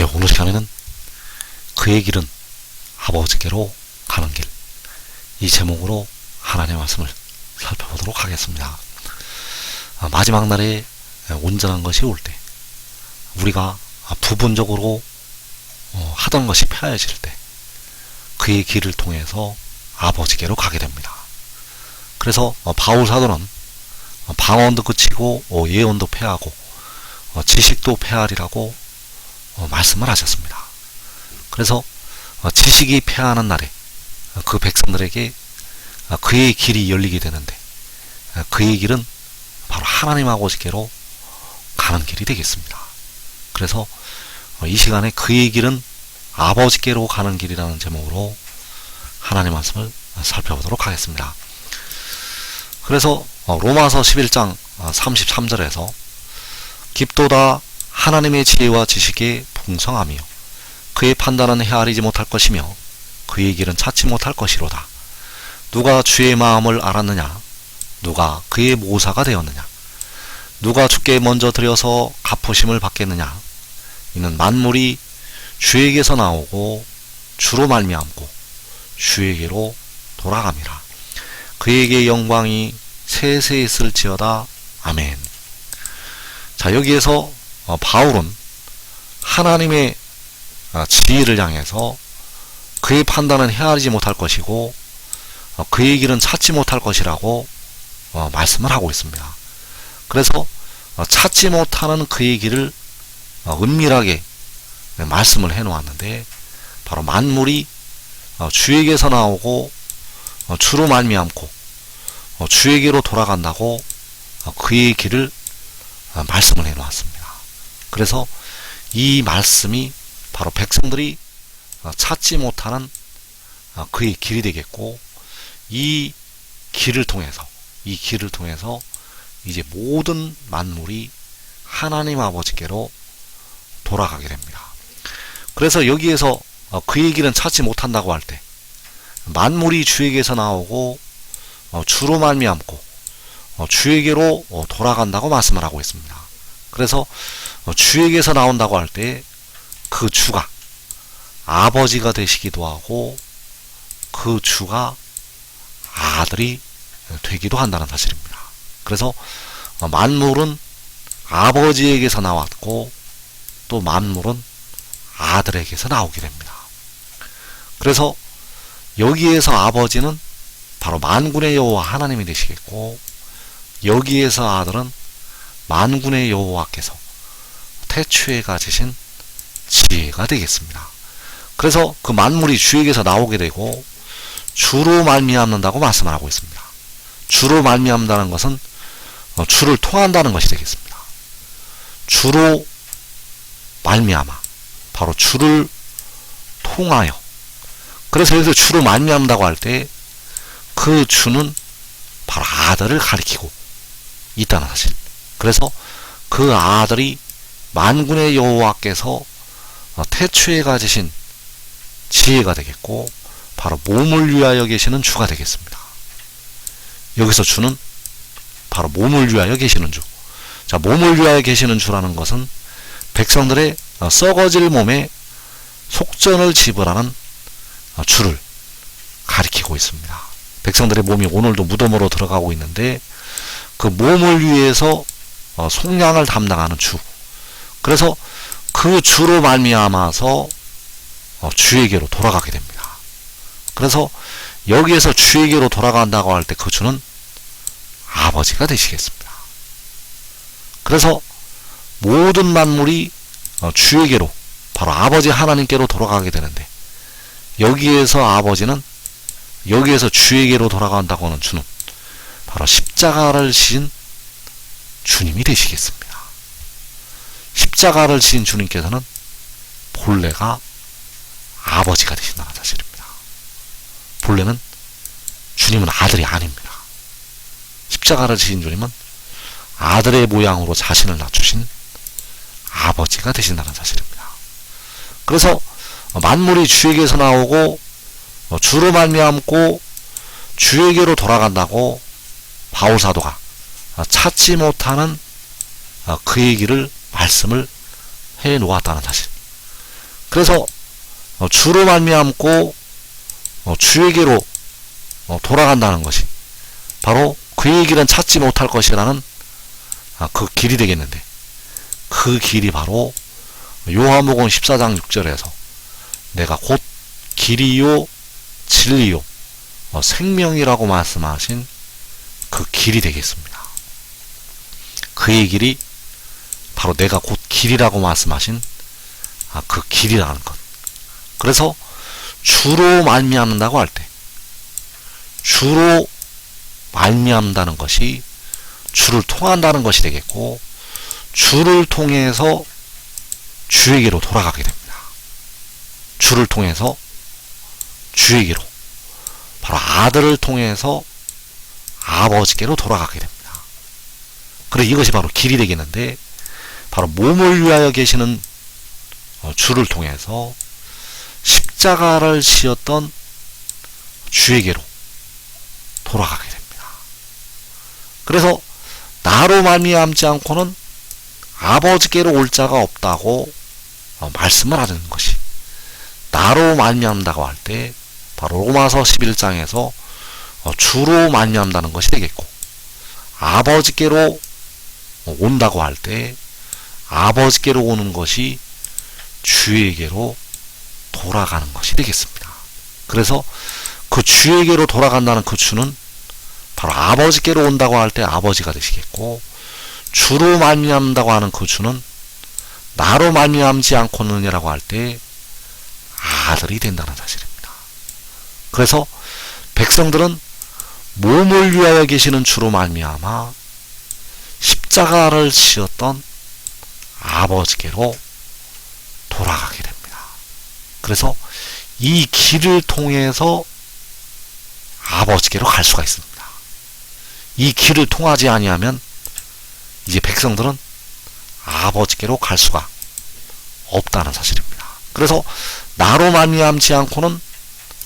예, 오늘 시간에는 그의 길은 아버지께로 가는 길. 이 제목으로 하나님의 말씀을 살펴보도록 하겠습니다. 아, 마지막 날에 온전한 것이 올 때, 우리가 부분적으로 어, 하던 것이 폐해질 때, 그의 길을 통해서 아버지께로 가게 됩니다. 그래서 어, 바울 사도는 어, 방언도 그치고 예언도 폐하고 지식도 폐하리라고 말씀을 하셨습니다. 그래서 지식이 폐하는 날에 그 백성들에게 그의 길이 열리게 되는데 그의 길은 바로 하나님 아버지께로 가는 길이 되겠습니다. 그래서 이 시간에 그의 길은 아버지께로 가는 길이라는 제목으로 하나님 말씀을 살펴보도록 하겠습니다. 그래서 로마서 11장 33절에서 깊도다 하나님의 지혜와 지식에 풍성하며 그의 판단은 헤아리지 못할 것이며 그의 길은 찾지 못할 것이로다. 누가 주의 마음을 알았느냐? 누가 그의 모사가 되었느냐? 누가 주께 먼저 드려서 갚으심을 받겠느냐? 이는 만물이 주에게서 나오고 주로 말미암고 주에게로 돌아갑니다. 그에게 영광이 세세 있을지어다. 아멘. 자, 여기에서 어, 바울은 하나님의 어, 지혜를 향해서 그의 판단은 헤아리지 못할 것이고 어, 그의 길은 찾지 못할 것이라고 어, 말씀을 하고 있습니다. 그래서 어, 찾지 못하는 그의 길을 은밀하게 말씀을 해 놓았는데 바로 만물이 주에게서 나오고 주로 말미암고 주에게로 돌아간다고 그의 길을 말씀을 해 놓았습니다. 그래서 이 말씀이 바로 백성들이 찾지 못하는 그의 길이 되겠고 이 길을 통해서 이 길을 통해서 이제 모든 만물이 하나님 아버지께로 돌아가게 됩니다. 그래서 여기에서 어, 그의 길은 찾지 못한다고 할 때 만물이 주에게서 나오고 어, 주로 말미암고 어, 주에게로 돌아간다고 말씀을 하고 있습니다. 그래서 주에게서 나온다고 할 때 그 주가 아버지가 되시기도 하고 그 주가 아들이 되기도 한다는 사실입니다. 그래서 만물은 아버지에게서 나왔고 또 만물은 아들에게서 나오게 됩니다. 그래서 여기에서 아버지는 바로 만군의 여호와 하나님이 되시겠고 여기에서 아들은 만군의 여호와께서 태초에 가지신 지혜가 되겠습니다. 그래서 그 만물이 주에게서 나오게 되고 주로 말미암는다고 말씀을 하고 있습니다. 주로 말미암다는 것은 어, 주를 통한다는 것이 되겠습니다. 주로 말미암아 바로 주를 통하여 그래서 여기서 주로 말미암다고 할 때 그 주는 바로 아들을 가리키고 있다는 사실. 그래서 그 아들이 만군의 여호와께서 어, 태초에 가지신 지혜가 되겠고 바로 몸을 위하여 계시는 주가 되겠습니다. 여기서 주는 바로 몸을 위하여 계시는 주. 자, 몸을 위하여 계시는 주라는 것은 백성들의 어, 썩어질 몸에 속전을 지불하는 어, 주를 가리키고 있습니다. 백성들의 몸이 오늘도 무덤으로 들어가고 있는데 그 몸을 위해서 어, 속량을 담당하는 주. 그래서 그 주로 말미암아서 주에게로 돌아가게 됩니다. 그래서 여기에서 주에게로 돌아간다고 할 때 그 주는 아버지가 되시겠습니다. 그래서 모든 만물이 어, 주에게로 바로 아버지 하나님께로 돌아가게 되는데 여기에서 아버지는 여기에서 주에게로 돌아간다고 하는 주는 바로 십자가를 지신 주님이 되시겠습니다. 십자가를 지신 주님께서는 본래가 아버지가 되신다는 사실입니다. 본래는 주님은 아들이 아닙니다. 십자가를 지신 주님은 아들의 모양으로 자신을 낮추신 아버지가 되신다는 사실입니다. 그래서 만물이 주에게서 나오고 주로 말미암고 주에게로 돌아간다고 바울 사도가 찾지 못하는 그의 길을 말씀을 해 놓았다는 사실. 그래서 어, 주로 말미암고 어, 주에게로 어, 돌아간다는 것이 바로 그의 길은 찾지 못할 것이라는 아, 그 길이 되겠는데 그 길이 바로 요한복음 14장 6절에서 내가 곧 길이요 진리요 어, 생명이라고 말씀하신 그 길이 되겠습니다. 그의 길이 바로 내가 곧 길이라고 말씀하신 아, 그 길이라는 것. 그래서 주로 말미암는다고 할 때 주로 말미암다는 것이 주를 통한다는 것이 되겠고 주를 통해서 주에게로 돌아가게 됩니다. 주를 통해서 주에게로 바로 아들을 통해서 아버지께로 돌아가게 됩니다. 그래 이것이 바로 길이 되겠는데 바로 몸을 위하여 계시는 어, 주를 통해서 십자가를 지었던 주에게로 돌아가게 됩니다. 그래서 나로 말미암지 않고는 아버지께로 올 자가 없다고 어, 말씀을 하는 것이 나로 말미암다고 할 때 바로 로마서 11장에서 어, 주로 말미암다는 것이 되겠고 아버지께로 온다고 할 때 아버지께로 오는 것이 주에게로 돌아가는 것이 되겠습니다. 그래서 그 주에게로 돌아간다는 그 주는 바로 아버지께로 온다고 할 때 아버지가 되시겠고 주로 말미암다고 하는 그 주는 나로 말미암지 않고는이라고 할 때 아들이 된다는 사실입니다. 그래서 백성들은 몸을 위하여 계시는 주로 말미암아 십자가를 지었던 아버지께로 돌아가게 됩니다. 그래서 이 길을 통해서 아버지께로 갈 수가 있습니다. 이 길을 통하지 아니하면 이제 백성들은 아버지께로 갈 수가 없다는 사실입니다. 그래서 나로 말미암지 않고는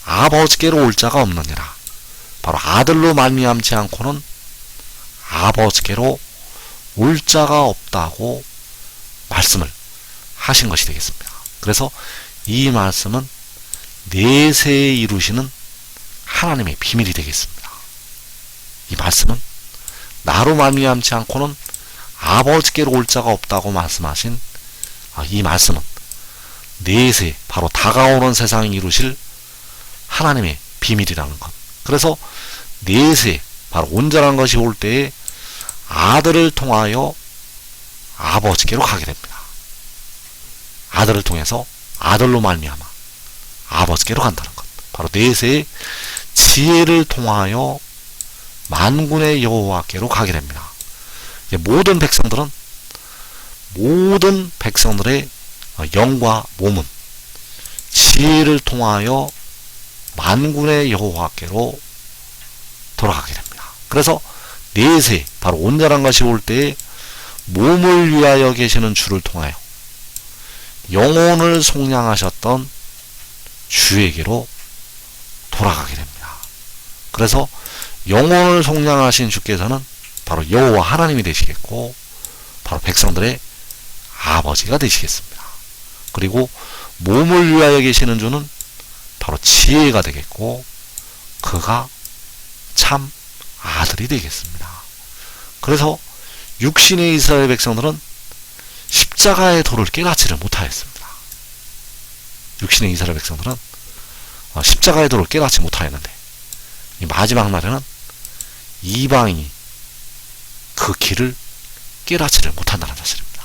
아버지께로 올 자가 없느니라. 바로 아들로 말미암지 않고는 아버지께로 올 자가 없다고 말씀을 하신 것이 되겠습니다. 그래서 이 말씀은 내세에 이루시는 하나님의 비밀이 되겠습니다. 이 말씀은 나로 말미암지 않고는 아버지께로 올 자가 없다고 말씀하신 아, 이 말씀은 내세 바로 다가오는 세상에 이루실 하나님의 비밀이라는 것. 그래서 내세 바로 온전한 것이 올 때에 아들을 통하여 아버지께로 가게 됩니다. 아들을 통해서 아들로 말미암아 아버지께로 간다는 것. 바로 내세의 지혜를 통하여 만군의 여호와께로 가게 됩니다. 모든 백성들은 모든 백성들의 영과 몸은 지혜를 통하여 만군의 여호와께로 돌아가게 됩니다. 그래서 내세 바로 온전한 것이 올 때에 몸을 위하여 계시는 주를 통하여 영혼을 속량하셨던 주에게로 돌아가게 됩니다. 그래서 영혼을 속량하신 주께서는 바로 여호와 하나님이 되시겠고 바로 백성들의 아버지가 되시겠습니다. 그리고 몸을 위하여 계시는 주는 바로 지혜가 되겠고 그가 참 아들이 되겠습니다. 그래서 육신의 이스라엘 백성들은 십자가의 도를 깨닫지를 못하였습니다. 육신의 이스라엘 백성들은 어, 십자가의 도를 깨닫지 못하였는데 마지막 날에는 이방인이 그 길을 깨닫지를 못한다는 사실입니다.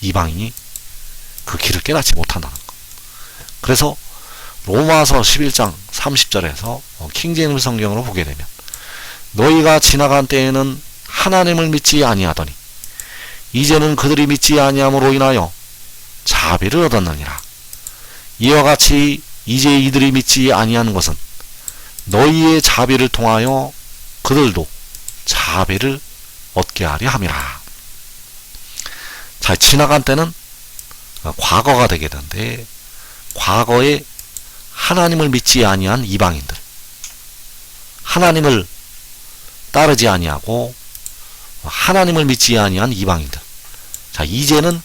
이방인이 그 길을 깨닫지 못한다는 것. 그래서 로마서 11장 30절에서 어, 킹제임 성경으로 보게 되면 너희가 지나간 때에는 하나님을 믿지 아니하더니 이제는 그들이 믿지 아니함으로 인하여 자비를 얻었느니라. 이와 같이 이제 이들이 믿지 아니하는 것은 너희의 자비를 통하여 그들도 자비를 얻게 하려 함이라. 자, 지나간 때는 과거가 되게 되는데 과거에 하나님을 믿지 아니한 이방인들 하나님을 따르지 아니하고 하나님을 믿지 아니한 이방인들 자 이제는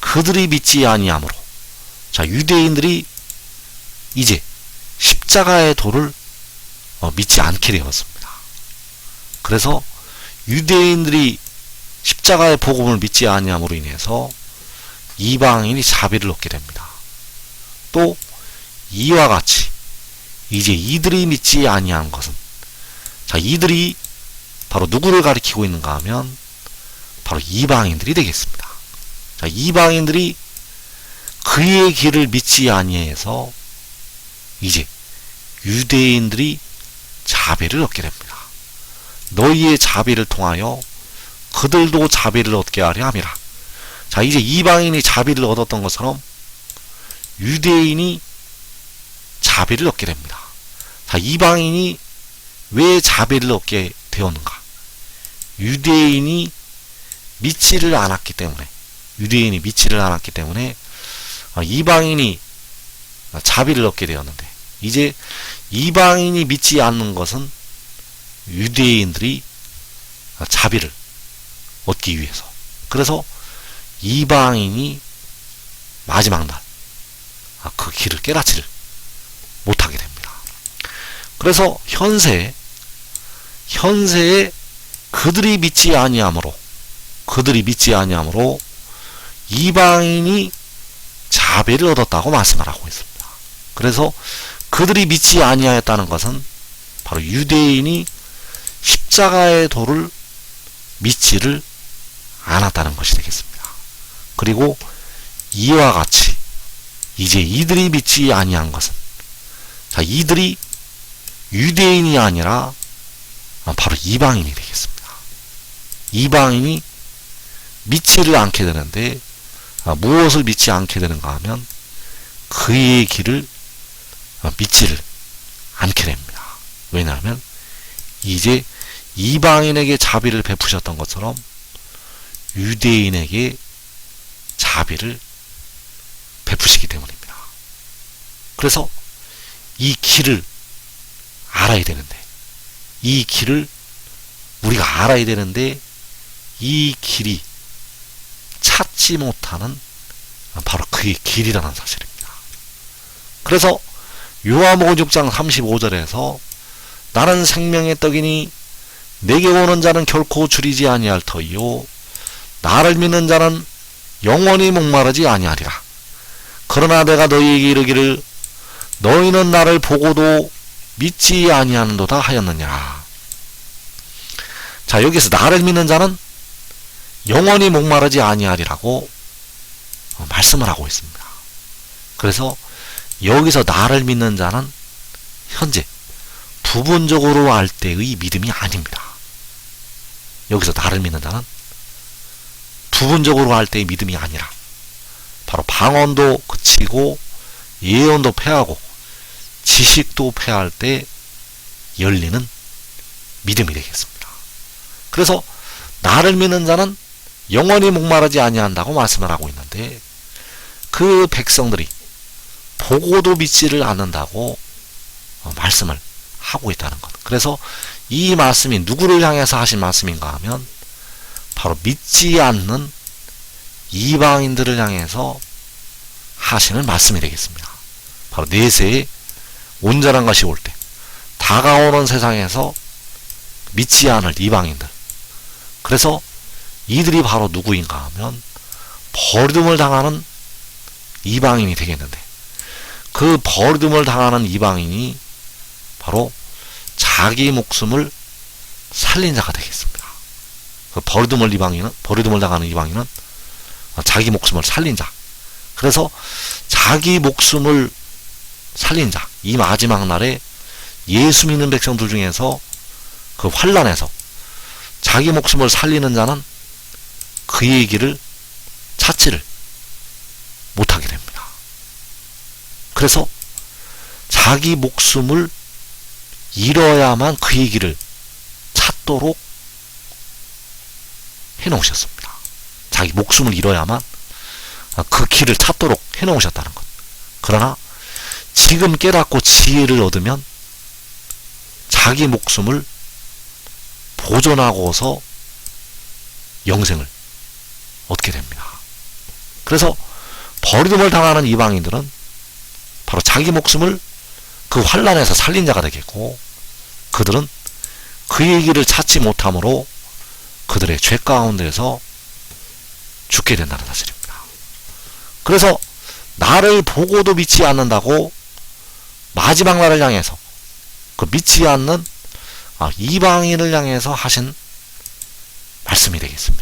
그들이 믿지 아니함으로 자, 유대인들이 이제 십자가의 도를 어, 믿지 않게 되었습니다. 그래서 유대인들이 십자가의 복음을 믿지 아니함으로 인해서 이방인이 자비를 얻게 됩니다. 또 이와 같이 이제 이들이 믿지 아니한 것은 자 이들이 바로 누구를 가리키고 있는가 하면 바로 이방인들이 되겠습니다. 자 이방인들이 그의 길을 믿지 아니해서 이제 유대인들이 자비를 얻게 됩니다. 너희의 자비를 통하여 그들도 자비를 얻게 하려 함이라. 자, 이제 이방인이 자비를 얻었던 것처럼 유대인이 자비를 얻게 됩니다. 자, 이방인이 왜 자비를 얻게 되었는가? 유대인이 믿지를 않았기 때문에, 유대인이 믿지를 않았기 때문에 아, 이방인이 자비를 얻게 되었는데, 이제 이방인이 믿지 않는 것은 유대인들이 자비를 얻기 위해서. 그래서 이방인이 마지막 날, 아, 그 길을 깨닫지를 못하게 됩니다. 그래서 현세, 현세에 그들이 믿지 아니함으로, 그들이 믿지 아니함으로 이방인이 자비를 얻었다고 말씀을 하고 있습니다. 그래서 그들이 믿지 아니하였다는 것은 바로 유대인이 십자가의 도를 믿지를 않았다는 것이 되겠습니다. 그리고 이와 같이 이제 이들이 믿지 아니한 것은 자 이들이 유대인이 아니라 바로 이방인이 되겠습니다. 이방인이 믿지를 않게 되는데 아, 무엇을 믿지 않게 되는가 하면 그의 길을 믿지를 않게 됩니다. 왜냐하면 이제 이방인에게 자비를 베푸셨던 것처럼 유대인에게 자비를 베푸시기 때문입니다. 그래서 이 길을 알아야 되는데, 이 길을 우리가 알아야 되는데, 이 길이 찾지 못하는 바로 그의 길이라는 사실입니다. 그래서 요한복음 6장 35절에서 나는 생명의 떡이니 내게 오는 자는 결코 줄이지 아니할 터이요 나를 믿는 자는 영원히 목마르지 아니하리라. 그러나 내가 너희에게 이르기를 너희는 나를 보고도 믿지 아니하는도다 하였느냐. 자 여기서 나를 믿는 자는 영원히 목마르지 아니하리라고 말씀을 하고 있습니다. 그래서 여기서 나를 믿는 자는 현재 부분적으로 할 때의 믿음이 아닙니다. 여기서 나를 믿는 자는 부분적으로 할 때의 믿음이 아니라 바로 방언도 그치고 예언도 패하고 지식도 패할 때 열리는 믿음이 되겠습니다. 그래서 나를 믿는 자는 영원히 목마르지 아니한다고 말씀을 하고 있는데 그 백성들이 보고도 믿지를 않는다고 어, 말씀을 하고 있다는 것. 그래서 이 말씀이 누구를 향해서 하신 말씀인가 하면 바로 믿지 않는 이방인들을 향해서 하시는 말씀이 되겠습니다. 바로 내세에 온전한 것이 올 때, 다가오는 세상에서 믿지 않을 이방인들. 그래서 이들이 바로 누구인가 하면 버림을 당하는 이방인이 되겠는데, 그 버림을 당하는 이방인이 바로 자기 목숨을 살린 자가 되겠습니다. 그 버림을 이방인은 버림을 당하는 이방인은 자기 목숨을 살린 자. 그래서 자기 목숨을 살린 자. 이 마지막 날에 예수 믿는 백성들 중에서 그 환란에서 자기 목숨을 살리는 자는 그의 길을 찾지를 못하게 됩니다. 그래서 자기 목숨을 잃어야만 그의 길을 찾도록 해놓으셨습니다. 자기 목숨을 잃어야만 그 길을 찾도록 해놓으셨다는 것. 그러나 지금 깨닫고 지혜를 얻으면 자기 목숨을 보존하고서 영생을 얻게 됩니다. 그래서 버림을 당하는 이방인들은 바로 자기 목숨을 그 환란에서 살린 자가 되겠고 그들은 그의 길을 찾지 못함으로 그들의 죄 가운데서 죽게 된다는 사실입니다. 그래서 나를 보고도 믿지 않는다고 마지막 날을 향해서 그 믿지 않는 아, 이방인을 향해서 하신 말씀이 되겠습니다.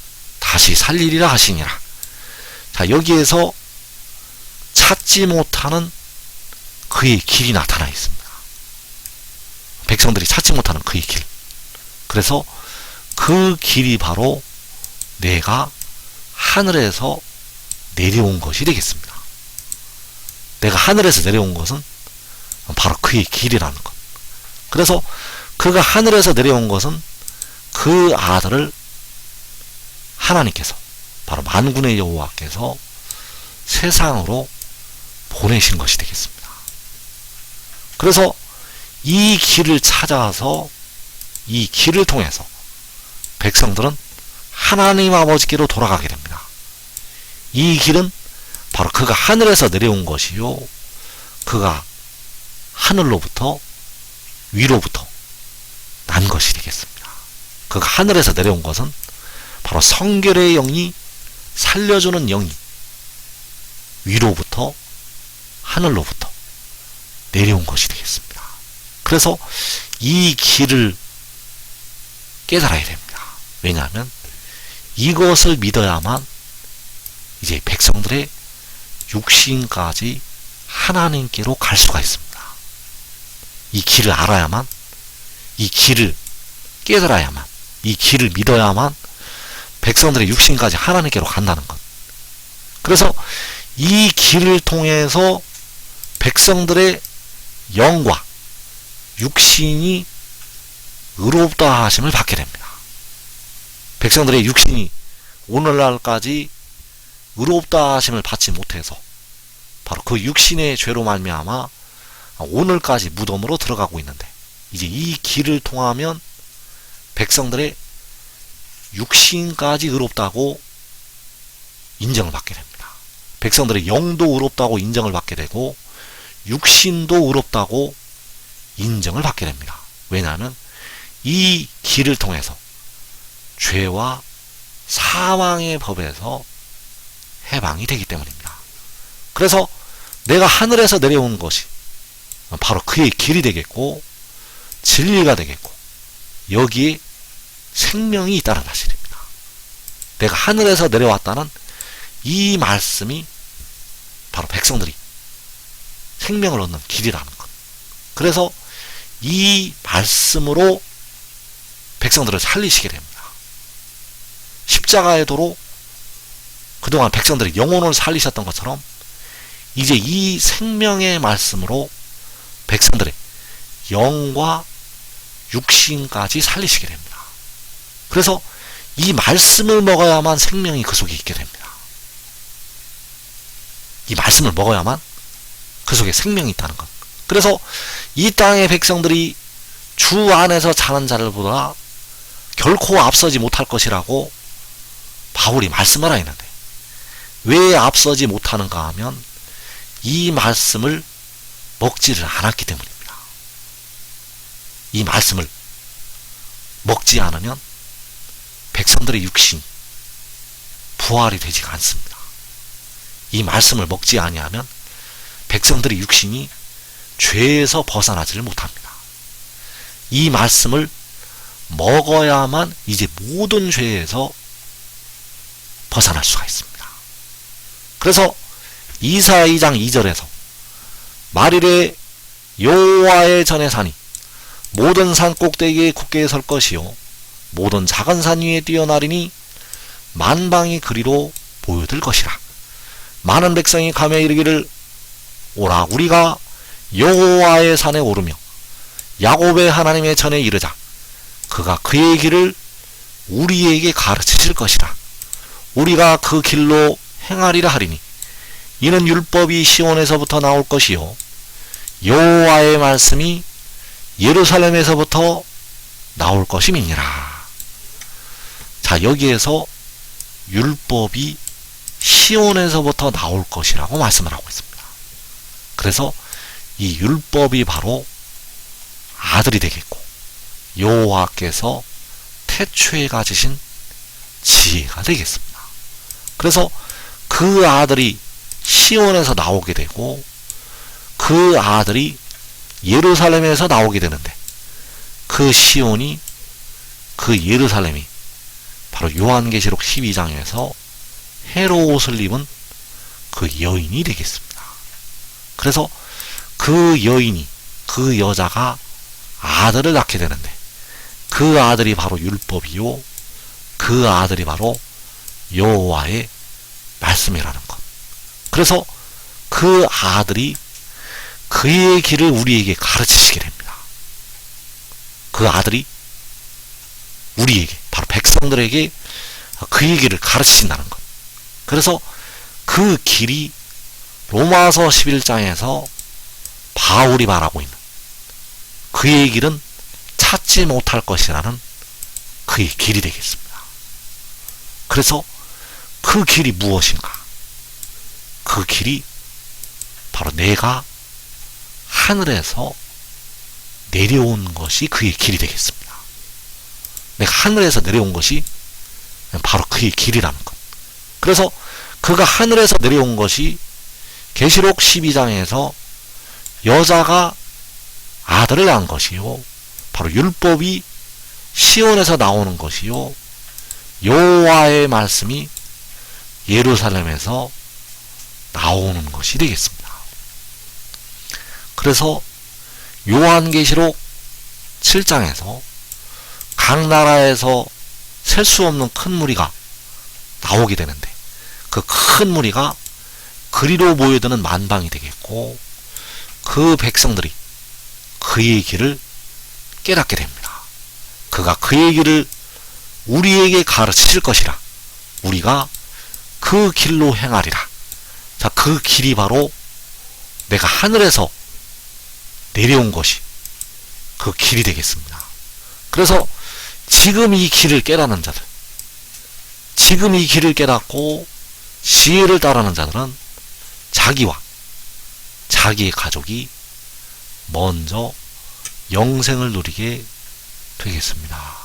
다시 살리리라 하시니라. 자, 여기에서 찾지 못하는 그의 길이 나타나 있습니다. 백성들이 찾지 못하는 그의 길. 그래서 그 길이 바로 내가 하늘에서 내려온 것이 되겠습니다. 내가 하늘에서 내려온 것은 바로 그의 길이라는 것. 그래서 그가 하늘에서 내려온 것은 그 아들을 하나님께서 바로 만군의 여호와께서 세상으로 보내신 것이 되겠습니다. 그래서 이 길을 찾아서 이 길을 통해서 백성들은 하나님 아버지께로 돌아가게 됩니다. 이 길은 바로 그가 하늘에서 내려온 것이요. 그가 하늘로부터 위로부터 난 것이 되겠습니다. 그가 하늘에서 내려온 것은 바로 성결의 영이 살려주는 영이 위로부터 하늘로부터 내려온 것이 되겠습니다. 그래서 이 길을 깨달아야 됩니다. 왜냐하면 이것을 믿어야만 이제 백성들의 육신까지 하나님께로 갈 수가 있습니다. 이 길을 알아야만, 이 길을 깨달아야만, 이 길을 믿어야만 백성들의 육신까지 하나님께로 간다는 것. 그래서 이 길을 통해서 백성들의 영과 육신이 의롭다 하심을 받게 됩니다. 백성들의 육신이 오늘날까지 의롭다 하심을 받지 못해서 바로 그 육신의 죄로 말미암아 오늘까지 무덤으로 들어가고 있는데 이제 이 길을 통하면 백성들의 육신까지 의롭다고 인정을 받게 됩니다. 백성들의 영도 의롭다고 인정을 받게 되고 육신도 의롭다고 인정을 받게 됩니다. 왜냐하면 이 길을 통해서 죄와 사망의 법에서 해방이 되기 때문입니다. 그래서 내가 하늘에서 내려온 것이 바로 그의 길이 되겠고 진리가 되겠고 여기에 생명이 있다는 사실입니다. 내가 하늘에서 내려왔다는 이 말씀이 바로 백성들이 생명을 얻는 길이라는 것. 그래서 이 말씀으로 백성들을 살리시게 됩니다. 십자가의 도로 그동안 백성들의 영혼을 살리셨던 것처럼 이제 이 생명의 말씀으로 백성들의 영과 육신까지 살리시게 됩니다. 그래서 이 말씀을 먹어야만 생명이 그 속에 있게 됩니다. 이 말씀을 먹어야만 그 속에 생명이 있다는 것. 그래서 이 땅의 백성들이 주 안에서 자는 자를 보다 결코 앞서지 못할 것이라고 바울이 말씀을 하였는데 왜 앞서지 못하는가 하면 이 말씀을 먹지를 않았기 때문입니다. 이 말씀을 먹지 않으면 백성들의 육신 부활이 되지가 않습니다. 이 말씀을 먹지 아니하면 백성들의 육신이 죄에서 벗어나지를 못합니다. 이 말씀을 먹어야만 이제 모든 죄에서 벗어날 수가 있습니다. 그래서 이사 2장 2절에서 말일에 여호와의 전에 사니 모든 산 꼭대기에 굳게 설 것이요 모든 작은 산 위에 뛰어나리니 만방이 그리로 모여들 것이라. 많은 백성이 감에 이르기를 오라. 우리가 여호와의 산에 오르며 야곱의 하나님의 전에 이르자. 그가 그의 길을 우리에게 가르치실 것이라. 우리가 그 길로 행하리라 하리니 이는 율법이 시온에서부터 나올 것이요 여호와의 말씀이 예루살렘에서부터 나올 것임이니라 자 여기에서 율법이 시온에서부터 나올 것이라고 말씀을 하고 있습니다. 그래서 이 율법이 바로 아들이 되겠고 여호와께서 태초에 가지신 지혜가 되겠습니다. 그래서 그 아들이 시온에서 나오게 되고 그 아들이 예루살렘에서 나오게 되는데 그 시온이 그 예루살렘이 바로 요한계시록 12장에서 해로 옷을 입은 그 여인이 되겠습니다. 그래서 그 여인이 그 여자가 아들을 낳게 되는데 그 아들이 바로 율법이요 그 아들이 바로 여호와의 말씀이라는 것. 그래서 그 아들이 그의 길을 우리에게 가르치시게 됩니다. 그 아들이 우리에게 바로 백성들에게 그의 길을 가르치신다는 것. 그래서 그 길이 로마서 11장에서 바울이 말하고 있는 그의 길은 찾지 못할 것이라는 그의 길이 되겠습니다. 그래서 그 길이 무엇인가? 그 길이 바로 내가 하늘에서 내려온 것이 그의 길이 되겠습니다. 내가 하늘에서 내려온 것이 바로 그의 길이라는 것. 그래서 그가 하늘에서 내려온 것이 계시록 12장에서 여자가 아들을 낳은 것이요. 바로 율법이 시온에서 나오는 것이요. 여호와의 말씀이 예루살렘에서 나오는 것이 되겠습니다. 그래서 요한계시록 7장에서 각 나라에서 셀 수 없는 큰 무리가 나오게 되는데 그 큰 무리가 그리로 모여드는 만방이 되겠고 그 백성들이 그의 길을 깨닫게 됩니다. 그가 그의 길을 우리에게 가르치실 것이라 우리가 그 길로 행하리라. 자, 그 길이 바로 내가 하늘에서 내려온 것이 그 길이 되겠습니다. 그래서 지금 이 길을 깨닫는 자들, 지금 이 길을 깨닫고 지혜를 따르는 자들은 자기와 자기의 가족이 먼저 영생을 누리게 되겠습니다.